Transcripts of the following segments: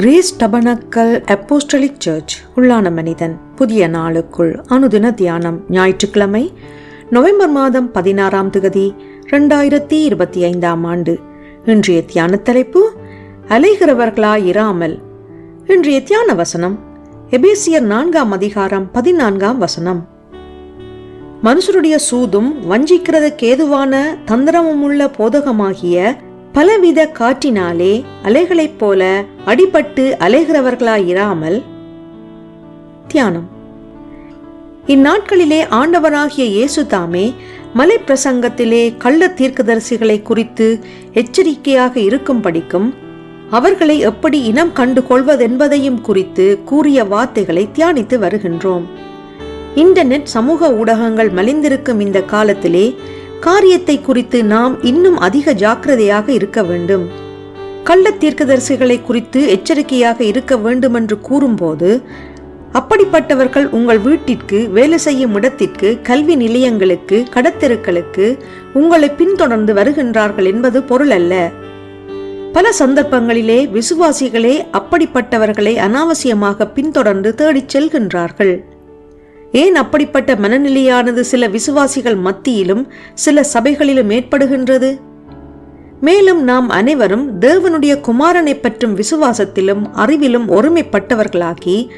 Grace tabernacle apostolic search உள்ளான மனிதன். புதிய நாளுக்குள் அனுதின தியானம். ஞாயிற்றுக்கிழமை நவம்பர் மாதம் பதினாறாம் திகதி ரெண்டாயிரத்தி இருபத்தி ஐந்தாம் ஆண்டு. இன்றைய தியான தலைப்பு அலைகிறவர்களா இராமல். இன்றைய தியான வசனம் எபேசியர் நான்காம் அதிகாரம் பதினான்காம் வசனம். மனுஷருடைய சூதும் வஞ்சிக்கிறதுக்கு ஏதுவான தந்திரமுமுள்ள போதகமாகிய பலவித காற்றினாலே அலைகளைப் போல அடிபட்டு அலைகிறவர்களாயிராமல் தியானம். இந்நாட்களிலே ஆண்டவராகிய இயேசு தாமே மலை பிரசங்கத்திலே கள்ள தீர்க்கதரிசிகளை குறித்து எச்சரிக்கையாக இருக்கும் படிக்கும் அவர்களை எப்படி இனம் கண்டு கொள்வதென்பதையும் குறித்து கூறிய வார்த்தைகளை தியானித்து வருகின்றோம். இன்டர்நெட் சமூக ஊடகங்கள் மலிந்திருக்கும் இந்த காலத்திலே காரியத்தை குறித்து நாம் இன்னும் அதிக ஜாக்கிரதையாக இருக்க வேண்டும். கள்ள தீர்க்கதரிசிகளை குறித்து எச்சரிக்கையாக இருக்க வேண்டும் என்று கூறும்போது அப்படிப்பட்டவர்கள் உங்கள் வீட்டிற்கு வேலை செய்யும் இடத்திற்கு கல்வி நிலையங்களுக்கு கடத்தெருக்களுக்கு உங்களை பின்தொடர்ந்து வருகின்றார்கள் என்பது பொருள் அல்ல. பல சந்தர்ப்பங்களிலே விசுவாசிகளே அப்படிப்பட்டவர்களை அனாவசியமாக பின்தொடர்ந்து தேடிச் செல்கின்றார்கள். ஏன் அப்படிப்பட்ட மனநிலையானது சில விசுவாசிகள் மத்தியிலும் சில சபைகளிலும் ஏற்படுகின்றது? மேலும் நாம் அனைவரும் தேவனுடைய குமாரனை பற்றும் விசுவாசத்திலும் அறிவிலும் ஒருமைப்பட்டவர்களாகி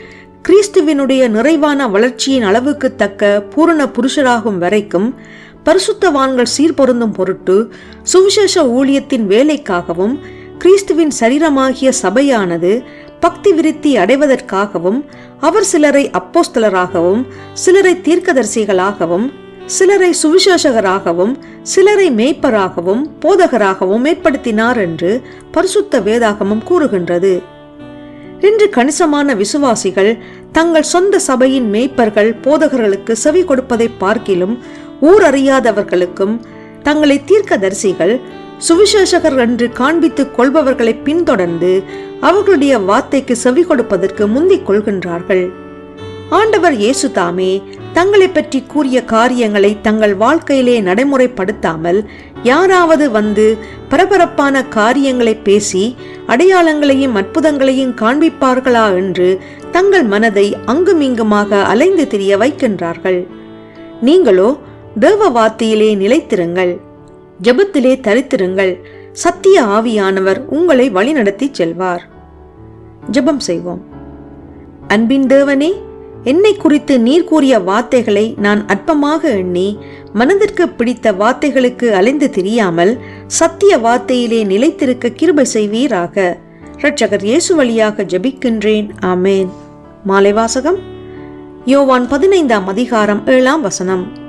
கிறிஸ்துவினுடைய நிறைவான வளர்ச்சியின் அளவுக்கு தக்க பூரண புருஷராகும் வரைக்கும் பரிசுத்தவான்கள் சீர்பொருந்தும் பொருட்டு சுவிசேஷ ஊழியத்தின் வேலைக்காகவும் கிறிஸ்துவின் சரீரமாகிய சபையானது பக்தி விருத்தி அடைவதற்காகவும் அவர் சிலரை அப்போஸ்தலராகவும் சிலரை தீர்க்கதரிசிகளாகவும் சிலரை சுவிசேஷகராகவும் சிலரை மேய்ப்பராகவும் போதகராகவும் ஏற்படுத்தினார் என்று பரிசுத்த வேதாகமம் கூறுகின்றது. இன்று கணிசமான விசுவாசிகள் தங்கள் சொந்த சபையின் மேய்ப்பர்கள் போதகர்களுக்கு செவி கொடுப்பதை பார்க்கிலும் ஊர் அறியாதவர்களுக்கும் தங்களை தீர்க்கதரிசிகள் சுவிசேஷகர் என்று காண்பித்துக் கொள்பவர்களை பின்தொடர்ந்து அவர்களுடைய வார்த்தைக்கு செவி கொடுப்பதற்கு முந்திக் கொள்கின்றார்கள். ஆண்டவர் இயேசு தாமே தங்களை பற்றி கூறிய காரியங்களை தங்கள் வாழ்க்கையிலே நடைமுறைப்படுத்தாமல் யாராவது வந்து பரபரப்பான காரியங்களை பேசி அடையாளங்களையும் அற்புதங்களையும் காண்பிப்பார்களா என்று தங்கள் மனதை அங்குமிங்குமாக அலைந்து திரிய வைக்கின்றார்கள். நீங்களோ தேவ வார்த்தையிலே நிலைத்திருங்கள். ஜெபத்திலே தரித்திருங்கள். சத்திய ஆவியானவர் உங்களை வழிநடத்தி செல்வார். ஜெபம் செய்வோம். அன்பின் தேவனே என்னை குறித்து நீர் கூறிய வார்த்தைகளை நான் அற்பமாக எண்ணி மனதிற்கு பிடித்த வார்த்தைகளுக்கு அலைந்து திரியாமல் சத்திய வார்த்தையிலே நிலைத்திருக்க கிருபை செய்வீராக. இரட்சகர் இயேசு வழியாக ஜெபிக்கின்றேன். ஆமேன். மாலை வாசகம். யோவான் பதினைந்தாம் அதிகாரம் ஏழாம் வசனம்.